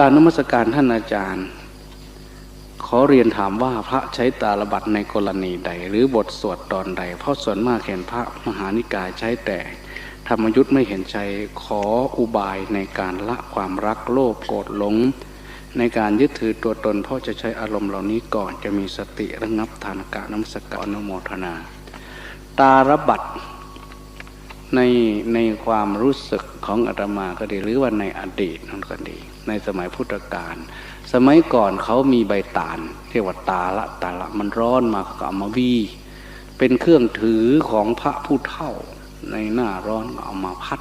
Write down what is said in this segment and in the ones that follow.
การนมัสการท่านอาจารย์ ขอเรียนถามว่าพระใช้ตาลบัตในกรณีใด หรือบทสวดตอนใด เพราะส่วนมากเห็นพระมหานิกายใช้แต่ธรรมยุทธ์ไม่เห็นใช้ขออุบายในการละความรักโลภโกรธหลง ในการยึดถือตัวตน เพราะจะใช้อารมณ์เหล่านี้ก่อนจะมีสติระงับทานกะน้ำสกอนุโมทนา ตาลบัต ในในความรู้สึกของอาตมาก็ดี หรือว่าในอดีตนั่นก็ดี ในสมัยพุทธกาลสมัยก่อนเขามีใบตาลเรียกว่าตาละตาละมันร้อนมาก็เอามาวีเป็นเครื่องถือของพระผู้เฒ่า ในหน้าร้อนเอามาพัด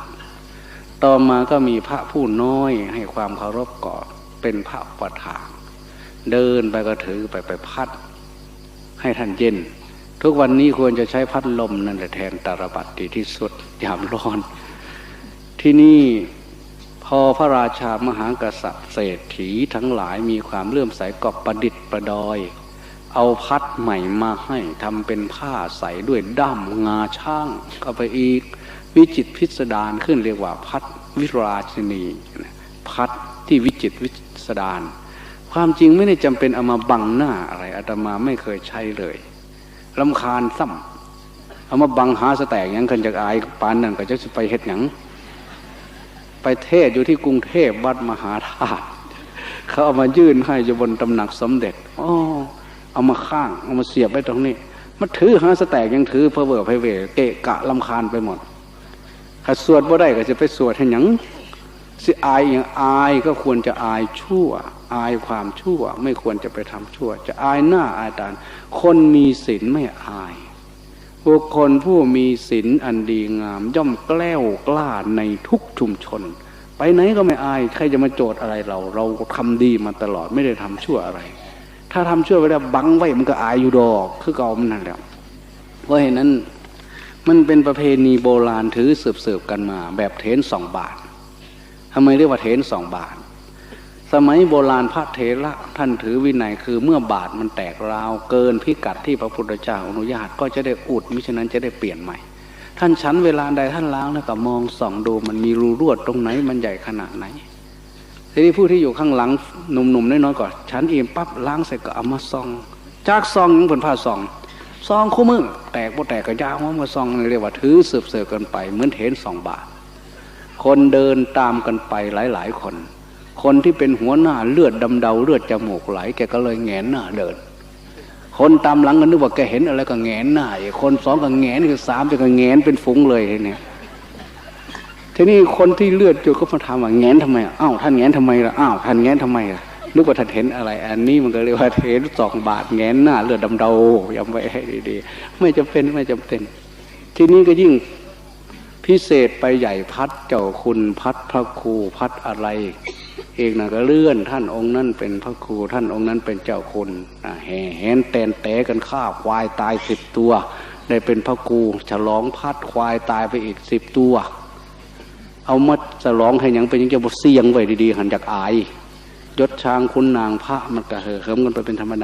ต่อมาก็มีพระผู้น้อยให้ความเคารพก่อนเป็นพระประธานเดินไปก็ถือไปไปพัด ให้ท่านเย็น ทุกวันนี้ควรจะใช้พัดลมนั่นแหละแทนตาลบัตดีที่สุดยามร้อน ที่นี่พอพระราชามหากษัตริย์เศรษฐีทั้งหลายมีความเลื่อมใสกอบประดิษฐ์ประดอย เอาพัดใหม่มาให้ทำเป็นผ้าใสด้วยด้ามงาช่างก็ไปอีก วิจิตพิสดารขึ้นเรียกว่าพัดวิราชินีพัดที่วิจิตวิสดารความจริงไม่ได้จำเป็นเอามาบังหน้าอะไรอาตมาไม่เคยใช้เลย ลำคาญซ้ำเอามาบังหาสแตกยังกันจากอายปานนั่นก็จะไปเฮ็ดหยังไปเทศอยู่ที่กรุงเทพวัดมหาธาตุเขาเอามายื่นให้อยู่บนตำหนักสมเด็จอ๋อเอามาข้าง เอามาเสียบไว้ตรงนี้มาถือหาสแตกยังถือเพอเวอร์เพเวเกะกะลำคาญไปหมดถ้าสวดบ่ได้ก็จะไปสวดให้หยัง สิอายอย่างอายก็ควรจะอายชั่ว อายความชั่ว ไม่ควรจะไปทำชั่ว จะอายหน้าอายตาคนมีศีลไม่อาย บุคคลผู้มีศีลอันดีงาม ย่อมแกล้วกล้าในทุกชุมชน ไปไหนก็ไม่อายใครจะมาโจทย์อะไรเรา เราทำดีมาตลอดไม่ได้ทำชั่วอะไร ถ้าทำชั่วไปแล้วบังไว้มันก็อายอยู่ดอกคือเก่ามันนั่นแหละเพราะเห็นนั้นมันเป็นประเพณีโบราณถือสืบสืบกันมา แบบเทนสองบาท ทำไมเรียกว่าเทนสองบาท สมัยโบราณพระเถระท่านถือวินัยคือเมื่อบาทมันแตกราว เกินพิกัดที่พระพุทธเจ้าอนุญาตก็จะได้อุดมิฉะนั้นจะได้เปลี่ยนใหม่ ท่านฉันเวลาใดท่านล้างแล้วก็มองส่องดูมันมีรูรั่วตรงไหนมันใหญ่ขนาดไหนทีนี้ผู้ที่อยู่ข้างหลังหนุ่มๆน้อยๆก่อนฉันเองปั๊บล้างเสร็จก็เอามาซอง จากซองยังเป็นผ้าซองซองคู่มือแตกบ่แตกก็ยาวมาซองเรียกว่าถือเสืบเสือกันไปเหมือนเทนสองบาท คนเดินตามกันไปหลาย ๆ คน คนที่เป็นหัวหน้าเลือดดำเดาเลือดจมูกไหลแกก็เลยแงนหน้าเดิน คนตามหลังก็นึกว่าแกเห็นอะไรก็แงนหน้าคนสองก็แงนคือสามจะก็แงนเป็นฟุ้งเลยเนี่ยทีนี้คนที่เลือดอยู่ก็มาถามว่าแงนทำไมอ้าวท่านแงนทำไมล่ะอ้าวท่านแงนทำไมล่ะนึกว่าท่านเห็นอะไร อันนี้มันก็เรียกว่าเห็นสองบาทแงนหน้าเลือดดำเดาย้ำไว้ให้ดีๆไม่จำเป็นไม่จำเป็น ทีนี้ก็ยิ่ง พิเศษไปใหญ่พัดเจ้าคุณพัดพระครูพัดอะไรเองนะก็เลื่อนท่านองค์นั้นเป็นพระครูท่านองค์นั้นเป็นเจ้าคุณแห่แหนแตนแตกันฆ่าควายตายสิบตัว ได้เป็นพระครูฉลองพัดควายตายไปอีกสิบตัว เอามาฉลองให้ยังเป็นยังจะบเสียงไว้ดีๆหันจากอายยศช้างคุณนางพระมันกระเหิมกันไปเป็นธรรมดา